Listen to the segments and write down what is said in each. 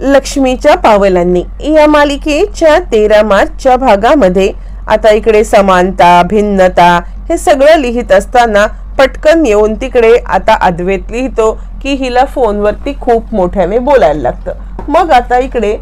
लक्ष्मीच्या पावलांनी. या मालिकेच्या तेरा मार्चच्या भागामध्ये आता इकडे समानता भिन्नता हे सगळं लिहित असताना पटकन येऊन तिकडे आता अद्वैत लिहितो की हिला फोनवरती खूप मोठ्याने बोलायला लागतं. मग आता इकडे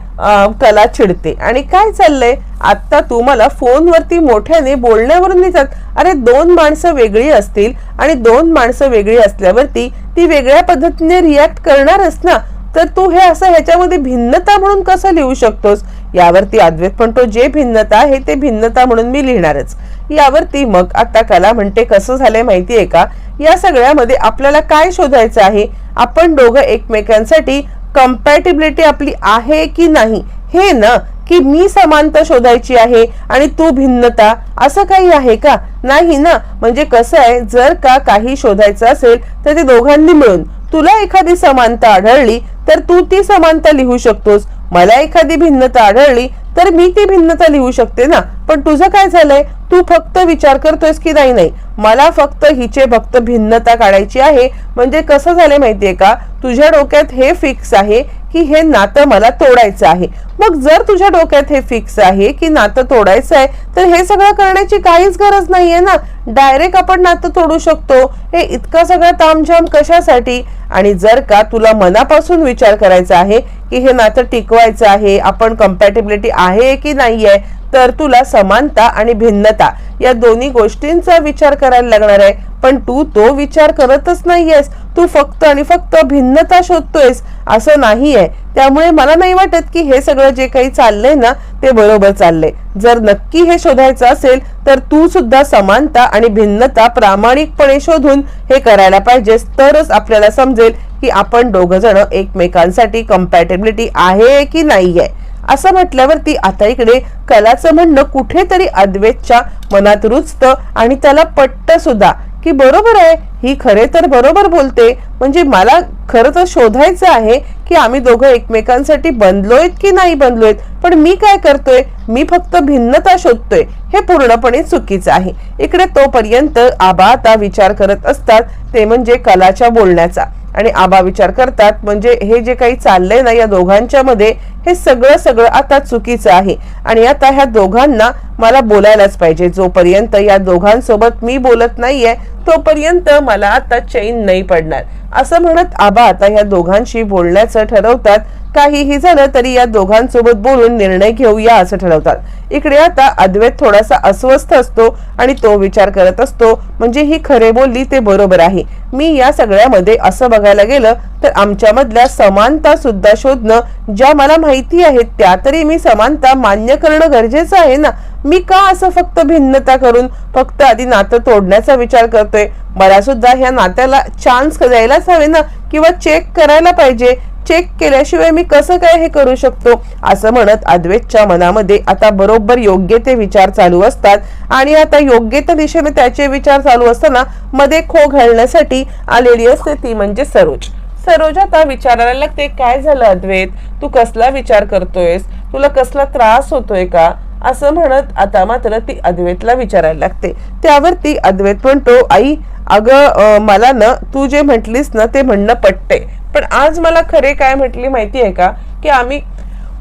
कला चिडते. आणि काय चाललंय? आता तू मला फोनवरती मोठ्याने बोलण्यावरून लिहितात अरे दोन माणसं वेगळी असतील आणि दोन माणसं वेगळी असल्यावरती ती वेगळ्या पद्धतीने रिॲक्ट करणारच ना. तर तू हे असं ह्याच्यामध्ये भिन्नता म्हणून कसं लिहू शकतोस? यावरती अद्वैत म्हणतो जे भिन्नता आहे ते भिन्नता म्हणून मी लिहिणारच. यावरती मग आता कला म्हणते कसं झालंय माहितीये का? या सगळ्यामध्ये आपल्याला काय शोधायचं आहे? आपण दोघं एकमेकांसाठी कम्पॅटिबिलिटी आपली आहे की नाही? हे ना की मी समानता शोधायची आहे आणि तू भिन्नता असं काही आहे का? नाही ना. म्हणजे कसं आहे जर का काही शोधायचं असेल तर ते दोघांनी मिळून. तुला एखादी समानता आढळली तर तू ती समानता लिहू शकतोस. मला एखादी भिन्नता आढळली तर मी ती भिन्नता लिहू शकते ना? पण तुझं काय झालंय? तू फक्त विचार करतोयस की नाही नाही. मला फक्त हिचे फक्त भिन्नता काढायची आहे. म्हणजे कसं झालंय माहितीये का? तुझ्या डोक्यात हे फिक्स आहे की हे नातं मला तोडायचं आहे. मग जर तुझ्या डोक्यात हे फिक्स आहे की नातं तोडायचं आहे तर हे सगळं करण्याची काहीच गरज नाहीये ना? डायरेक्ट आपण नातं तोडू शकतो. हे इतका सगळा तामझाम कशासाठी? आणि जर का तुला मनापासून विचार करायचा आहे की हे नातं टिकवायचं आहे आपण कम्पॅटेबिलिटी आहे की नाहीये तर तुला समानता आणि भिन्नता या दोन्ही गोष्टींचा विचार करायला लागणार आहे. पण तू तो विचार करतच नाहीयेस. तू फक्त आणि फक्त भिन्नता शोधतोयस. असं नाहीये. त्यामुळे मला नाही वाटत की हे सगळं जे काही चाललंय ना ते बरोबर चाललंय. जर नक्की हे शोधायचं असेल तर तू सुद्धा समानता आणि भिन्नता प्रामाणिकपणे शोधून हे करायला पाहिजेस. तरच आपल्याला समजेल की आपण दोघ जण एकमेकांसाठी कम्पॅटेबिलिटी आहे की नाहीये. असं म्हटल्यावरती आता इकडे कलाचं म्हणणं कुठेतरी अद्वैतच्या मनात रुचतं आणि त्याला पट्ट सुद्धा की बरोबर आहे ही खरे तर बरोबर बोलते. म्हणजे मला खरं तर शोधायचं आहे की आम्ही दोघं एकमेकांसाठी बनलोयत की नाही बनलोयत. पण मी काय करतोय? मी फक्त भिन्नता शोधतोय. हे पूर्णपणे चुकीचं आहे. इकडे तोपर्यंत आबा आता विचार करत असतात ते म्हणजे कलाच्या बोलण्याचा. आणि आबा विचार करतात म्हणजे हे जे काही चाललंय ना या दोघांच्या मध्ये हे सगळं सगळं आता चुकीचं आहे. आणि आता ह्या दोघांना मला बोलायलाच पाहिजे. जोपर्यंत या दोघांसोबत मी बोलत नाहीये तोपर्यंत मला आता चैन नाही पडणार. असं म्हणत आबा आता या दोघांशी बोलण्याचं ठरवतात. काहीही झालं तरी या दोघांसोबत बोलून निर्णय घेऊया असं ठरवतात. इकडे आता अद्वैत थोडासा अस्वस्थ असतो आणि तो विचार करत असतो म्हणजे ही खरे बोलली ते बरोबर आहे. मी या सगळ्यामध्ये असं बघायला गेलं तर आमच्यामधल्या समानता सुद्धा शोधणं ज्या मला माहिती आहेत त्या तरी मी समानता मान्य करणं गरजेचं आहे ना? मी का असं फक्त भिन्नता करून फक्त आधी नातं तोडण्याचा विचार करतोय? मला सुद्धा ह्या नात्याला चान्स द्यायलाच हवे ना? किंवा चेक करायला पाहिजे? चेक केल्याशिवाय मी कसं काय हे करू शकतो? असं म्हणत अद्वैतच्या मनामध्ये आता बरोबर योग्य ते विचार चालू असतात. आणि आता योग्य त्या दिशेने त्याचे विचार चालू असताना मध्ये खो घालण्यासाठी आलेली असते ती म्हणजे सरोज. सरोज आता विचारायला लागते काय झालं अद्वैत? तू कसला विचार करतोयस? तुला कसला त्रास होतोय का? असं म्हणत आता मात्र ती अद्वैतला विचारायला लागते. त्यावरती अद्वैत म्हणतो आई अगं मला ना तू जे म्हटलीस ना ते म्हणणं पटते पण आज मला खरे काय म्हटली माहिती आहे का? की आम्ही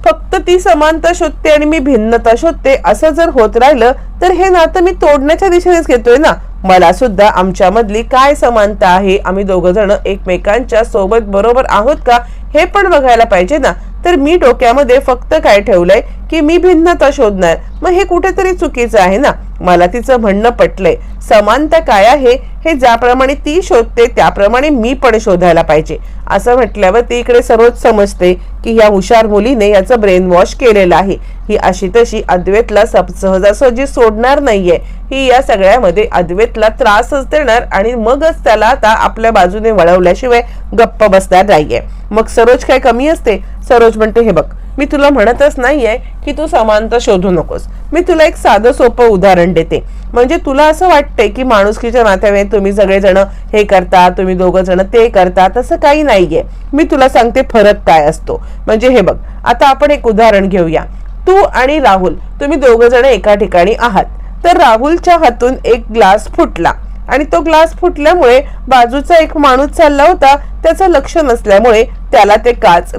फक्त ती समानता शोधते आणि मी भिन्नता शोधते. असं जर होत राहिलं तर हे नातं मी तोडण्याच्या दिशेनेच घेतोय ना. मला सुद्धा आमच्यामधली काय समानता आहे? आम्ही दोघ जण एकमेकांच्या सोबत बरोबर आहोत का? हे पण बघायला पाहिजे ना. तर मी डोक्यामध्ये फक्त काय ठेवलंय की मी भिन्नता शोधणार. मग हे कुठेतरी चुकीचं आहे ना? मला तिचं म्हणणं पटलंय. समानता काय आहे? हे ज्याप्रमाणे ती शोधते त्याप्रमाणे मी पण शोधायला पाहिजे. असं म्हटल्यावर ती इकडे सर्वच समजते की या हुशार मुलीने याचं ब्रेन वॉश केलेलं आहे. ही अशी तशी अद्वैतला सब सहजासहजी सोडणार नाहीये. ही या सगळ्यामध्ये अद्वैतला त्रासच देणार आणि मगच त्याला आता आपल्या बाजूने वळवल्याशिवाय गप्प बसणार नाहीये. मग सरोज काय कमी असते? सरोज म्हणते हे बघ मी तुला म्हणतच नाहीये की तू समानता शोधू नकोस. मी तुला एक साधं सोपं उदाहरण देते. म्हणजे तुला असं वाटतंय की माणुसकीच्या नात्याने तुम्ही सगळेजण हे करता तुम्ही दोघं जण ते करता तसं काही नाहीये. मी तुला सांगते फरक काय असतो. म्हणजे हे बघ आता आपण एक उदाहरण घेऊया. तू आणि राहुल तुम्ही दोघं जण एका ठिकाणी आहात. तर राहुलच्या हातून एक ग्लास फुटला आणि तो ग्लास फुटल्यामुळे बाजूचा एक माणूस चालला होता. त्याचं लक्ष नसल्यामुळे त्याला ते काच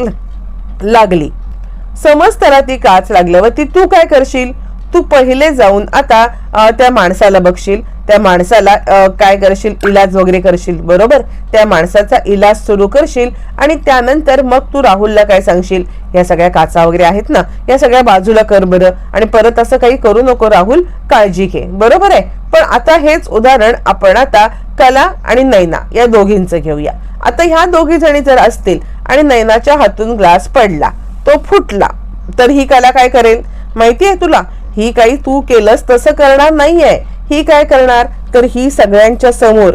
लागली. समज त्याला ती काच लागल्यावरती तू काय करशील? तू पहिले जाऊन आता त्या माणसाला बघशील. त्या माणसाला काय करशील? इलाज वगैरे करशील बरोबर? त्या माणसाचा इलाज सुरू करशील आणि त्यानंतर मग तू राहुलला काय सांगशील? या सगळ्या काचा वगैरे आहेत ना? या सगळ्या बाजूला कर बरं आणि परत असं काही करू नको राहुल काळजी घे. बरोबर आहे? पण आता हेच उदाहरण आपण आता कला आणि नैना या दोघींचं घेऊया. आता ह्या दोघी जणी जर असतील आणि नैनाच्या हातून ग्लास पडला तो फुटला तर ही कला काय करेल? माहिती आहे तुला? ही काही तू केलंस तसं करणार नाहीये. ही काय करणार? तर ही सगळ्यांच्या समोर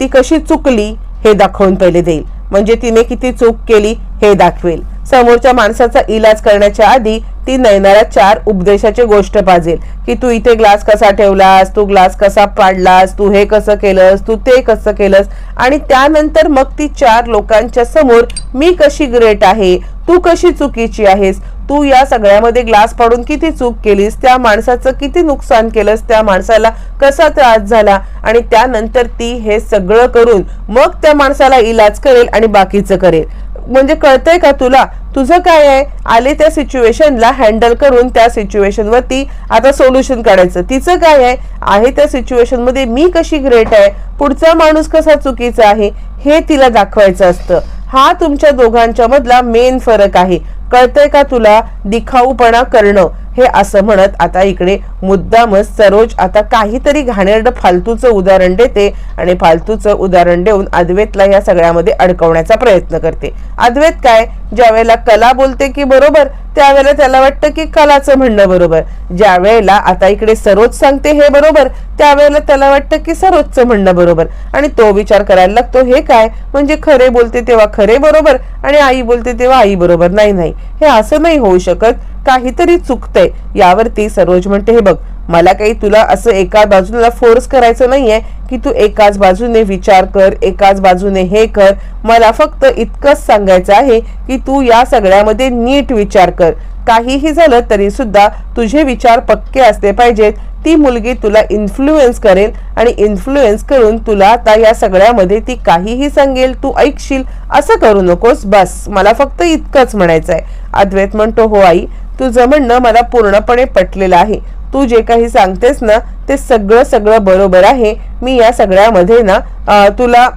ती कशी चुकली हे दाखवून पहिले देईल. म्हणजे तिने किती चूक केली हे दाखवेल. समोरच्या माणसाचा इलाज करण्याच्या आधी ती नयनाला चार उपदेशाची गोष्ट पाजेल. की तू इथे ग्लास कसा ठेवलास? तू ग्लास कसा पाडलास? तू हे कसं केलंस? तू ते कसं केलंस? आणि त्यानंतर मग ती चार लोकांच्या समोर मी कशी ग्रेट आहे? तू कशी चुकीची आहेस? तू या सगळ्यामध्ये ग्लास पाडून किती चूक केलीस? त्या माणसाचं किती नुकसान केलंस? त्या माणसाला कसा त्रास झाला? आणि त्यानंतर ती हे सगळं करून मग त्या माणसाला इलाज करेल आणि बाकीचं करेल. म्हणजे कळतंय का तुला? तुझं काय आहे? आले त्या सिच्युएशनला हँडल करून त्या सिच्युएशन वरती आता सोल्युशन काढायचं. तिचं काय आहे? आहे त्या सिच्युएशनमध्ये मी कशी ग्रेट आहे? पुढचा माणूस कसा चुकीचा आहे? हे तिला दाखवायचं असतं. हा तुमच्या दोघांच्या मधला मेन फरक आहे. कळतंय का तुला दिखाऊपणा करणं? हे असं म्हणत आता इकडे मुद्दामच सरोज आता काहीतरी घाणेरडं फालतूचं उदाहरण देते आणि फालतूचं उदाहरण देऊन अद्वैतला या सगळ्यामध्ये अडकवण्याचा प्रयत्न करते. अद्वैत काय? ज्या वेळेला कला बोलते की बरोबर त्यावेळेला त्याला वाटतं की कलाचं म्हणणं बरोबर. ज्या वेळेला आता इकडे सरोज सांगते हे बरोबर त्यावेळेला त्याला वाटतं की सरोजचं म्हणणं बरोबर. आणि तो विचार करायला लागतो हे काय? म्हणजे खरे बोलते तेव्हा खरे बरोबर आणि आई बोलते तेव्हा आई बरोबर. नाही नाही. हे असं नाही होऊ शकत. काहीतरी चुकतंय. यावरती सरोज म्हणते हे बघ मला काही तुला असं एका बाजूला फोर्स करायचं नाहीये की तू एकाच बाजूने विचार कर एकाच बाजूने हे कर. मला फक्त इतकंच सांगायचं आहे की तू या सगळ्यामध्ये नीट विचार कर. काहीही झालं तरी सुद्धा तुझे विचार पक्के असले पाहिजेत. ती मुलगी तुला इन्फ्लुएन्स करेल आणि इन्फ्लुएन्स करून तुला आता या सगळ्यामध्ये ती काहीही सांगेल तू ऐकशील असं करू नकोस बस. मला फक्त इतकंच म्हणायचं आहे अद्वैत म्हणतो हो आई तुझं म्हणणं मला पूर्णपणे पटलेलं आहे. तू जे काही सांगतेस ना ते सगळं सगळं बरोबर आहे. मी या सगळ्यामध्ये ना तुला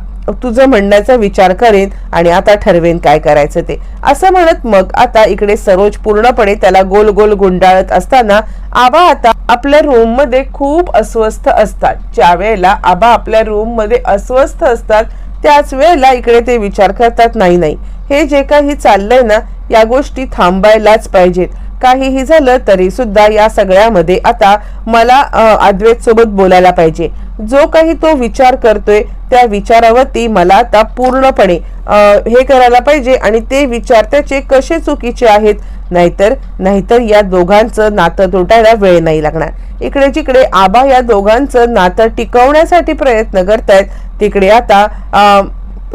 तुझं म्हणण्याचा विचार करेन आणि आता ठरवेन काय करायचं ते. असं म्हणत मग आता इकडे सरोज पूर्णपणे त्याला गोल गोल गुंडाळत असताना आबा आता आपल्या रूममध्ये खूप अस्वस्थ असतात. ज्या वेळेला आबा आपल्या रूममध्ये अस्वस्थ असतात त्याच वेळेला इकडे ते विचार करतात नाही नाही हे जे काही चाललंय ना या गोष्टी थांबायलाच पाहिजेत. काहीही झालं तरी सुद्धा या सगळ्यामध्ये आता मला अद्वैत सोबत बोलायला पाहिजे. जो काही तो विचार करतोय त्या विचारावरती मला आता पूर्णपणे हे करायला पाहिजे आणि ते विचार त्याचे कसे चुकीचे आहेत नाहीतर नाहीतर या दोघांचं नातं तुटायला वेळ नाही लागणार. इकडे जिकडे आबा या दोघांचं नातं टिकवण्यासाठी प्रयत्न करतायत तिकडे आता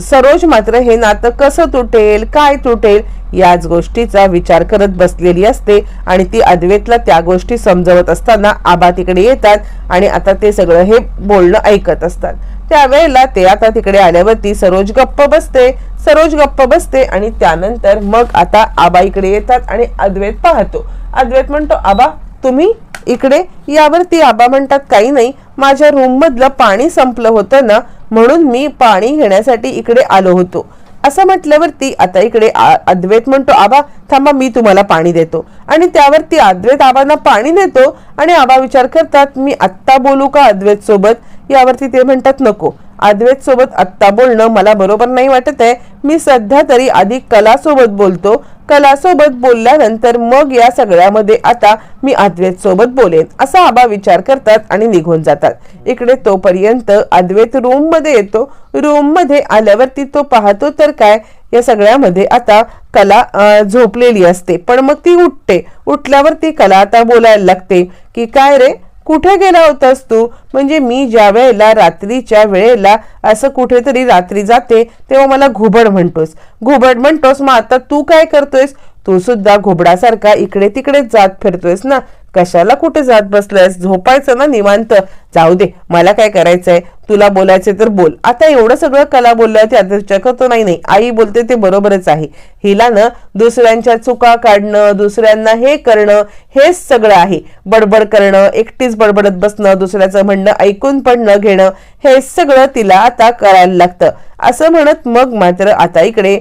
सरोज मात्र हे नातं कसं तुटेल काय तुटेल याच गोष्टीचा विचार करत बसलेली असते आणि ती अद्वैतला त्या गोष्टी समजवत असताना आबा तिकडे येतात आणि आता ते सगळं हे बोलणं ऐकत असतात. त्यावेळेला ते आता तिकडे आल्यावरती सरोज गप्प बसते सरोज गप्प बसते आणि त्यानंतर मग आता आबा इकडे येतात आणि अद्वैत पाहतो. अद्वैत म्हणतो आबा तुम्ही इकडे? यावरती आबा म्हणतात काही नाही माझ्या रूम मधलं पाणी संपलं होतं ना म्हणून मी पाणी घेण्यासाठी इकडे आलो होतो. असं म्हटल्यावरती आता इकडे अद्वैत म्हणतो आबा थांबा मी तुम्हाला पाणी देतो. आणि त्यावरती अद्वैत आबांना पाणी देतो आणि आबा विचार करतात मी आत्ता बोलू का अद्वैत सोबत? यावरती ते म्हणतात नको अद्वैत सोबत आत्ता बोलणं मला बरोबर नाही वाटत आहे. मी सध्या तरी आधी कलासोबत बोलतो. कलासोबत बोलल्यानंतर मग या सगळ्यामध्ये आता मी अद्वैत सोबत बोलेन. असा आबा विचार करतात आणि निघून जातात. इकडे तोपर्यंत अद्वैत रूममध्ये येतो. रूममध्ये आल्यावरती तो पाहतो तर काय या सगळ्यामध्ये आता कला झोपलेली असते. पण मग ती उठते. उठल्यावर ती कला आता बोलायला लागते. की काय रे कुठे गेला होतास तू? म्हणजे मी ज्या वेळेला रात्रीच्या वेळेला असं कुठेतरी रात्री जाते तेव्हा मला घुबड म्हणतोस. घुबड म्हणतोस मग आता तू काय करतोयस? तू सुद्धा घुबडासारखा इकडे तिकडे जात फिरतोयस ना? कशाला कुठे जात बसलायस? झोपायचं ना निवांत? जाऊ दे मला काय करायचंय? तुला बोलायचे तर बोल. आता एवढं सगळं कला बोलल्यावरती आदित्य करतो नाही नाही. आई बोलते ते बरोबरच आहे. हिला ना दुसऱ्यांच्या चुका काढणं दुसऱ्यांना हे करणं हेच सगळं आहे. बडबड करणं एकटीच बडबडत बसणं दुसऱ्याचं म्हणणं ऐकून पण न घेणं हे सगळं तिला आता करायला लागतं. असं म्हणत मग मात्र आता इकडे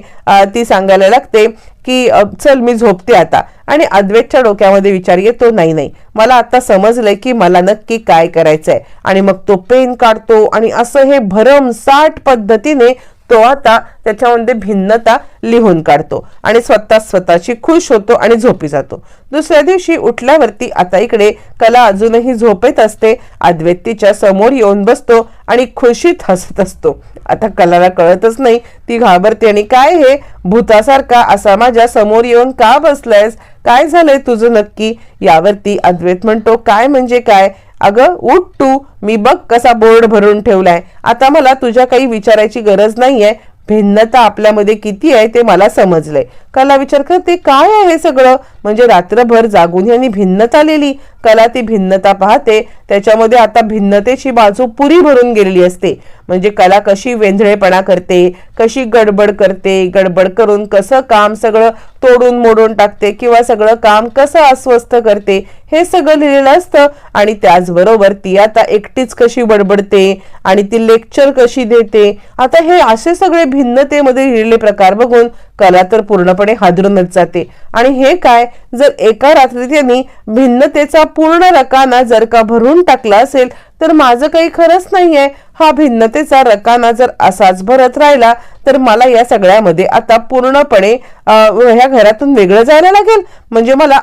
ती सांगायला लागते की चल मी झोपते आता. आणि अद्वैतच्या डोक्यामध्ये विचार येतो नाही नाही मला आता समजलंय की मला नक्की काय करायचंय. आणि मग तो पेन काढतो आणि असं हे भरमसाठ पद्धतीने तो आता त्याच्यामध्ये भिन्नता लिहून काढतो आणि स्वतः स्वतःची खुश होतो आणि झोपी जातो. दुसऱ्या दिवशी उठल्यावरती आता इकडे कला अजूनही झोपेत असते अद्वैतीच्या समोर येऊन बसतो आणि खुशीत हसत असतो. आता कलाला कळतच नाही ती घाबरते आणि काय हे? भूतासारखा असा माझ्यासमोर येऊन का बसलायस? काय झालंय तुझं नक्की? यावरती अद्वैत म्हणतो काय म्हणजे काय? अगं उठ तू. मी बघ कसा बोर्ड भरून ठेवलाय. आता मला तुझ्या काही विचारायची गरज नाहीये. भिन्नता आपल्यामध्ये किती आहे ते मला समजलंय. कला विचार करते काय आहे सगळं? म्हणजे रात्रभर जागून यांनी भिन्नता लिहिली. कला ती भिन्नता पाहते. त्याच्यामध्ये आता भिन्नतेची बाजू पुरी भरून गेलेली असते. म्हणजे कला कशी वेंधळेपणा करते कशी गडबड करते गडबड करून कसं काम सगळं तोडून मोडून टाकते किंवा सगळं काम कसं अस्वस्थ करते हे सगळं लिहिलेलं असतं. आणि त्याचबरोबर ती आता एकटीच कशी बडबडते आणि ती लेक्चर कशी देते. आता हे असे सगळे भिन्नतेमध्ये लिहिलेले प्रकार बघून कला तर पूर्णपणे हादरूनच जाते. आणि हे काय? जर एका रात्री त्यांनी भिन्नतेचा पूर्ण रकाना जर का भरून टाकला असेल तर माझं काही खरंच नाहीये. हा भिन्नतेचा रकाना जर असाच भरत राहिला तर मला या सगळ्यामध्ये आता पूर्णपणे ह्या घरातून वेगळं जायला लागेल. म्हणजे मला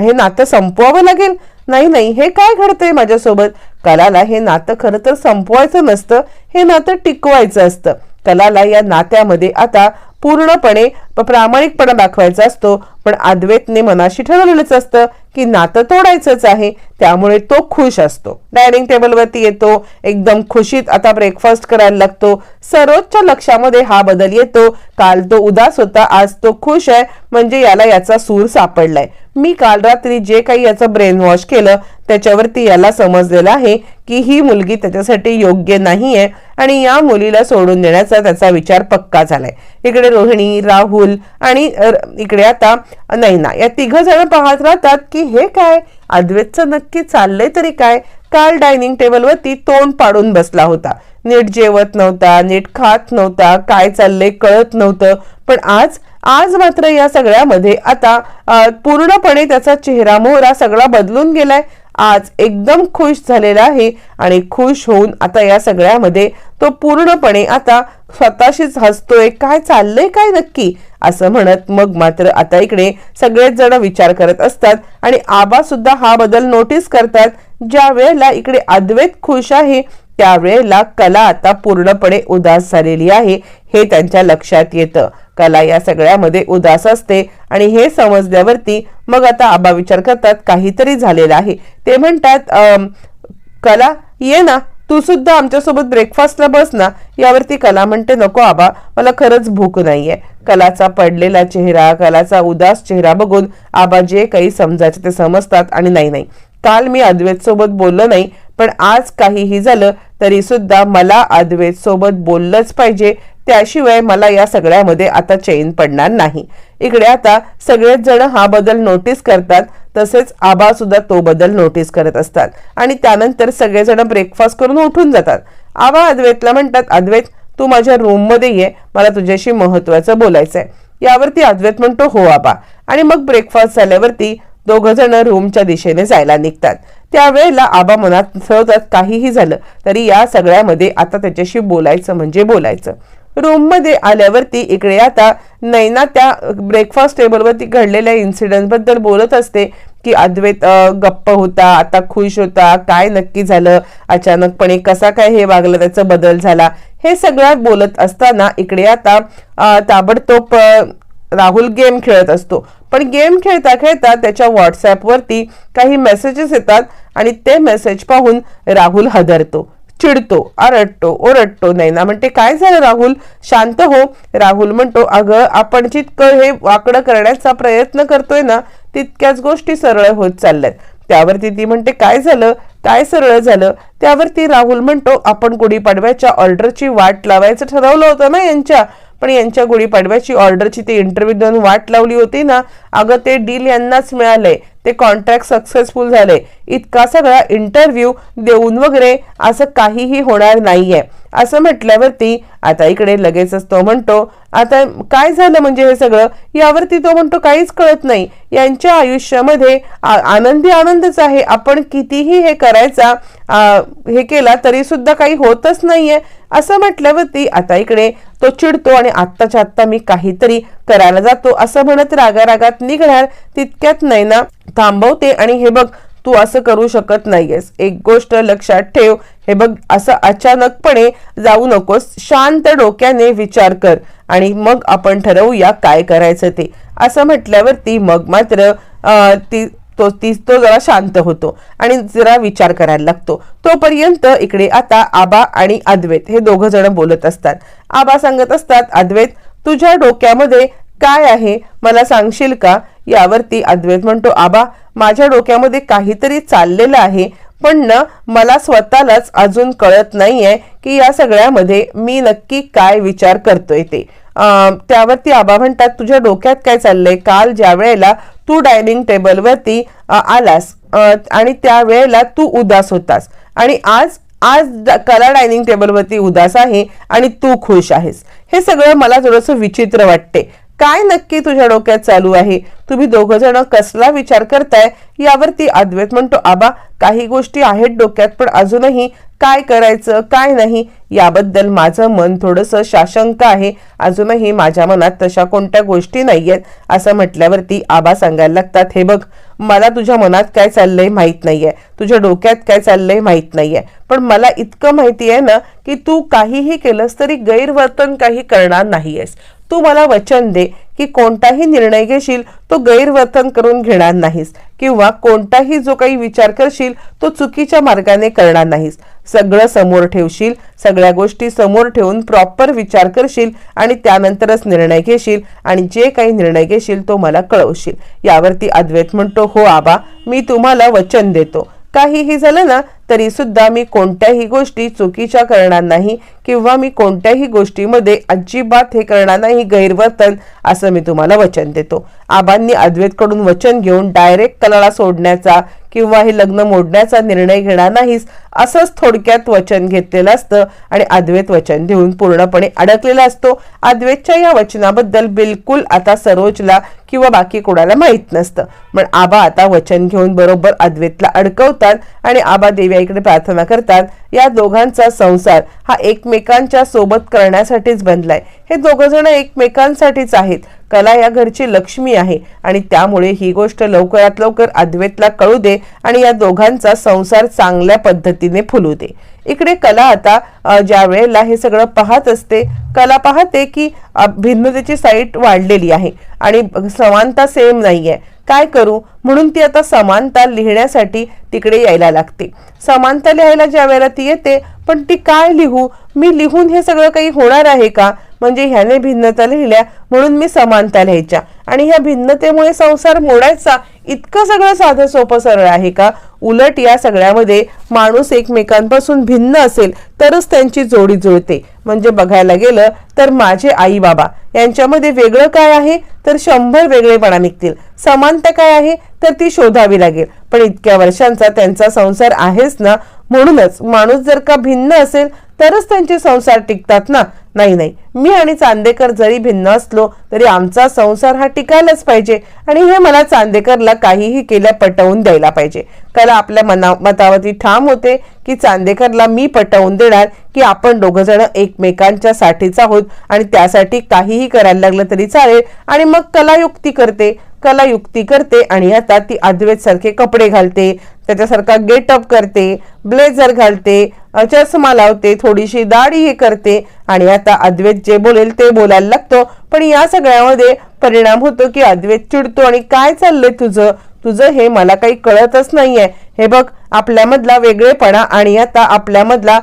हे नातं संपवावं लागेल. नाही नाही हे काय घडतंय माझ्यासोबत? कलाला हे नातं खरं तर संपवायचं नसतं. हे नातं टिकवायचं असतं. कलाला या नात्यामध्ये आता पूर्णपणे प्रामाणिकपणा दाखवायचा असतो पण अद्वैतने मनाशी ठरवलेलंच असतं. की नातं तोडायचंच आहे त्यामुळे तो खुश असतो. डायनिंग टेबलवरती येतो एकदम खुशीत आता ब्रेकफास्ट करायला लागतो. सर्वोच्च लक्षामध्ये हा बदल येतो. काल तो उदास होता आज तो खुश आहे म्हणजे याला याचा सूर सापडलाय. मी काल रात्री जे काही याचं ब्रेन वॉश केलं त्याच्यावरती याला समजलेलं आहे की ही मुलगी त्याच्यासाठी योग्य नाही आहे आणि या मुलीला सोडून देण्याचा त्याचा विचार पक्का झालाय. इकडे रोहिणी राहुल आणि इकडे आता नैना. या तिघ जण पाहत राहतात की हे काय? अद्वैतचं नक्की चाललंय तरी काय? काल डायनिंग टेबलवरती तोंड पाडून बसला होता. नीट जेवत नव्हता नीट खात नव्हता काय चाललंय कळत नव्हतं. पण आज आज मात्र या सगळ्यामध्ये आता पूर्णपणे त्याचा चेहरा मोहरा सगळा बदलून गेलाय. आज एकदम खुश झालेला आहे आणि खुश होऊन आता या सगळ्यामध्ये तो पूर्णपणे आता स्वतःशीच हसतोय काय चाललंय काय नक्की? असं म्हणत मग मात्र आता इकडे सगळेच जण विचार करत असतात आणि आबा सुद्धा हा बदल नोटीस करतात. ज्या वेळेला इकडे अद्वैत खुश आहे त्यावेळेला कला आता पूर्णपणे उदास झालेली आहे हे त्यांच्या लक्षात येतं. कला या सगळ्यामध्ये उदास असते आणि हे समजल्यावरती मग आता आबा विचार करतात काहीतरी झालेलं आहे. ते म्हणतात कला ये ना तू सुद्धा आमच्यासोबत ब्रेकफास्टला बस ना यावरती कला म्हणते नको आबा मला खरंच भूक नाहीये. कलाचा पडलेला चेहरा कलाचा उदास चेहरा बघून आबा जे काही समजायचे ते समजतात आणि नाही नाही काल मी अद्वैत सोबत बोललो नाही पण आज काहीही झालं तरी सुद्धा मला अद्वैत सोबत बोललंच पाहिजे त्याशिवाय मला या सगळ्यामध्ये आता चैन पडणार नाही. इकडे आता सगळेच जण हा बदल नोटीस करतात तसेच आबा सुद्धा तो बदल नोटीस करत असतात. आणि त्यानंतर सगळेजण ब्रेकफास्ट करून उठून जातात. आबा अद्वैतला म्हणतात अद्वैत तू माझ्या रूममध्ये ये मला तुझ्याशी महत्वाचं आहे यावरती अद्वैत म्हणतो हो आबा. आणि मग ब्रेकफास्ट झाल्यावरती दोघ जण रूमच्या दिशेने जायला निघतात. त्यावेळेला आबा मनात ठेवतात काहीही झालं तरी या सगळ्यामध्ये आता त्याच्याशी बोलायचं म्हणजे बोलायचं. रूममध्ये आल्यावरती इकडे आता नैना त्या ब्रेकफास्ट टेबलवरती घडलेल्या इन्सिडंटबद्दल बोलत असते की अद्वैत गप्प होता आता खुश होता काय नक्की झालं अचानकपणे कसा काय हे वागलं त्याचा बदल झाला हे सगळं बोलत असताना इकडे आता ताबडतोब राहुल गेम खेळत असतो. पण गेम खेळता खेळता त्याच्या व्हॉट्सॲपवरती काही मेसेजेस येतात आणि ते मेसेज पाहून राहुल हदरतो. चिडतो आरडतो ओरडतो नैना म्हणते काय झालं राहुल? शांत हो. राहुल म्हणतो अगं आपण जितकं हे वाकडं करण्याचा प्रयत्न करतोय ना तितक्याच गोष्टी सरळ होत चालल्यात. त्यावरती ती म्हणते काय झालं? काय सरळ झालं? त्यावरती राहुल म्हणतो आपण गुढीपाडव्याच्या ऑर्डरची वाट लावायचं ठरवलं होतं ना यांच्या. पण यांच्या गुढीपाडव्याची ऑर्डरची ते इंटरव्ह्यू देऊन वाट लावली होती ना. अगं ते डील यांनाच मिळालंय. ते कॉन्ट्रॅक्ट सक्सेसफुल झाले. इतका सगळा इंटरव्ह्यू देऊन वगैरे असं काहीही होणार नाहीये. असं म्हटल्यावरती आता इकडे लगेचच तो म्हणतो आता काय झालं म्हणजे हे सगळं? यावरती तो म्हणतो काहीच कळत नाही. यांच्या आयुष्यामध्ये आ- आनंदी आनंदच आहे. आपण कितीही हे करायचा हे केला तरी सुद्धा काही होतच नाहीये. असं म्हटल्यावरती आता इकडे तो चिडतो आणि आत्ताच्या आत्ता मी काहीतरी करायला जातो. असं म्हणत रागारागात निघणार तितक्यात नैना थांबवते आणि हे बघ तू असं करू शकत नाहीयेस. एक गोष्ट लक्षात ठेव हे बघ असं अचानकपणे जाऊ नकोस. शांत डोक्याने विचार कर आणि मग आपण ठरवूया काय करायचं ते. असं म्हटल्यावरती मग मात्र ती तो ती तो जरा शांत होतो आणि जरा विचार करायला लागतो. तोपर्यंत इकडे आता आबा आणि अद्वैत हे दोघं जण बोलत असतात. आबा सांगत असतात अद्वैत तुझ्या डोक्यामध्ये काय आहे? मला सांगशील का? यावरती अद्वैत म्हणतो आबा माझ्या डोक्यामध्ये काहीतरी चाललेलं आहे पण ना मला स्वतःलाच अजून कळत नाहीये की या सगळ्यामध्ये मी नक्की काय विचार करतोय ते. त्यावरती आबा म्हणतात तुझ्या डोक्यात काय चाललंय? काल ज्या वेळेला तू डायनिंग टेबलवरती आलास आणि त्या वेळेला तू उदास होतास आणि आज आज ड- कला डायनिंग टेबलवरती उदास आहे आणि तू खुश आहेस. हे सगळं मला थोडंसं विचित्र वाटते. काय नक्की तुझ्या डोक्यात चालू आहे? तुम्ही दोघ जण कसला विचार करताय? यावरती अद्वैत म्हणतो आबा काही गोष्टी आहेत डोक्यात पण अजूनही काय करायचं काय नाही याबद्दल माझं मन थोडंसं शाशंक आहे. अजूनही माझ्या मनात तशा कोणत्या गोष्टी नाहीयेत? असं म्हटल्यावरती आबा सांगायला लागतात हे बघ मला तुझ्या मनात काय चाललंय माहीत नाहीये. तुझ्या डोक्यात काय चाललंय माहीत नाहीये. पण मला इतकं माहिती आहे ना की तू काहीही केलंस तरी गैरवर्तन काही करणार नाहीयेस. तू मला वचन दे की कोणताही निर्णय घेशील तो गैरवर्तन करून घेणार नाहीस. किंवा कोणताही जो काही विचार करशील तो चुकीच्या मार्गाने करणार नाहीस. सगळं समोर ठेवशील सगळ्या गोष्टी समोर ठेवून प्रॉपर विचार करशील आणि त्यानंतरच निर्णय घेशील आणि जे काही निर्णय घेशील तो मला कळवशील. यावरती अद्वैत म्हणतो हो आबा मी तुम्हाला वचन देतो. काहीही झालं ना तरी सुद्धा मी कोणत्याही गोष्टी चुकीच्या करणार नाही किंवा मी कोणत्याही गोष्टीमध्ये अजिबात हे करणार नाही गैरवर्तन असं मी तुम्हाला वचन देतो. आबांनी अद्वैतकडून वचन घेऊन डायरेक्ट कलाला सोडण्याचा किंवा हे लग्न मोडण्याचा निर्णय घेणार नाहीस असंच थोडक्यात वचन घेतलेलं असतं आणि अद्वैत वचन देऊन पूर्णपणे अडकलेला असतो. अद्वैतच्या या वचनाबद्दल बिलकुल आता सरोजला किंवा बाकी कोणाला माहीत नसतं. पण आबा आता वचन घेऊन बरोबर अद्वैतला अडकवतात आणि आबा देवी इकडे प्रार्थना करतात. या दोघांचा संसार हा एकमेकांच्या सोबत करण्यासाठीच बनलाय. हे दोघंजण एकमेकांसाठीच आहेत. कला या घरची लक्ष्मी आहे आणि त्यामुळे ही गोष्ट लवकरात लवकर अद्वैतला कळू दे आणि या दोघांचा संसार चांगल्या पद्धतीने फुलू दे. इकडे कला आता ज्या वेळेला हे सगळं पाहत असते कला पाहते की भिन्नतेची साईट वाढलेली आहे आणि समानता सेम नाहीये. काय करू? म्हणून ती आता समानता लिहिण्यासाठी तिकडे यायला लागते. समानता लिहायला ज्या वेळेला ती येते पण ती काय लिहू? मी लिहून हे सगळं काही होणार आहे का? म्हणजे ह्याने भिन्नता लिहिल्या म्हणून मी समानता लिहायच्या. आणि ह्या भिन्नतेमुळे संसार मोडायचा इतकं सगळं साधं सोपं सरळ आहे का? उलट या सगळ्यामध्ये माणूस एकमेकांपासून भिन्न असेल तरच त्यांची जोडी जुळते. म्हणजे बघायला गेलं तर माझे आई बाबा यांच्यामध्ये वेगळं काय आहे? तर शंभर वेगळेपणा निघतील. समानता काय आहे? तर ती शोधावी लागेल. पण इतक्या वर्षांचा त्यांचा संसार आहेच ना? म्हणूनच माणूस जर का भिन्न असेल तरच त्यांचे संसार टिकतात ना? नाही नाही. मी आणि चांदेकर जरी भिन्न असलो तरी आमचा संसार हा टिकायलाच पाहिजे. आणि हे मला चांदेकरला काहीही केल्या पटवून द्यायला पाहिजे. कला आपल्या मना मतावरती ठाम होते की चांदेकरला मी पटवून देणार की आपण दोघंजण एकमेकांच्या साठीच आहोत आणि त्यासाठी काहीही करायला लागलं तरी चालेल. आणि मग कला युक्ती करते. कला युक्ती करते आणि आता ती अद्वैत सारखे कपडे घालते त्याच्यासारखा गेटअप करते ब्लेझर घालते चष्मा लावते थोडीशी दाढी हे करते आणि आता अद्वैत जे बोलेल ते बोलायला लागतो. पण या सगळ्यामध्ये परिणाम होतो की अद्वैत चिडतो आणि काय चाललंय तुझं? तुझं हे मला काही कळतच नाहीये. हे बघ आपल्यामधला वेगळेपणा आणि आता आपल्यामधला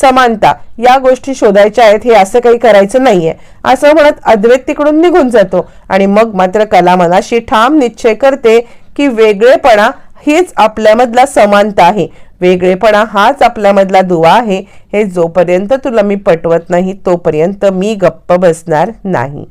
समानता या गोष्टी शोधायच्या आहेत हे असं काही करायचं नाहीये. असं म्हणत अद्वैत तिकडून निघून जातो आणि मग मात्र कला मनाशी ठाम निश्चय करते की वेगळेपणा हीच आपल्यामधला समानता आहे. वेगळेपणा हाच आपल्यामधला दुवा आहे. हे जोपर्यंत तुला मी पटवत नाही तोपर्यंत मी गप्प बसणार नाही.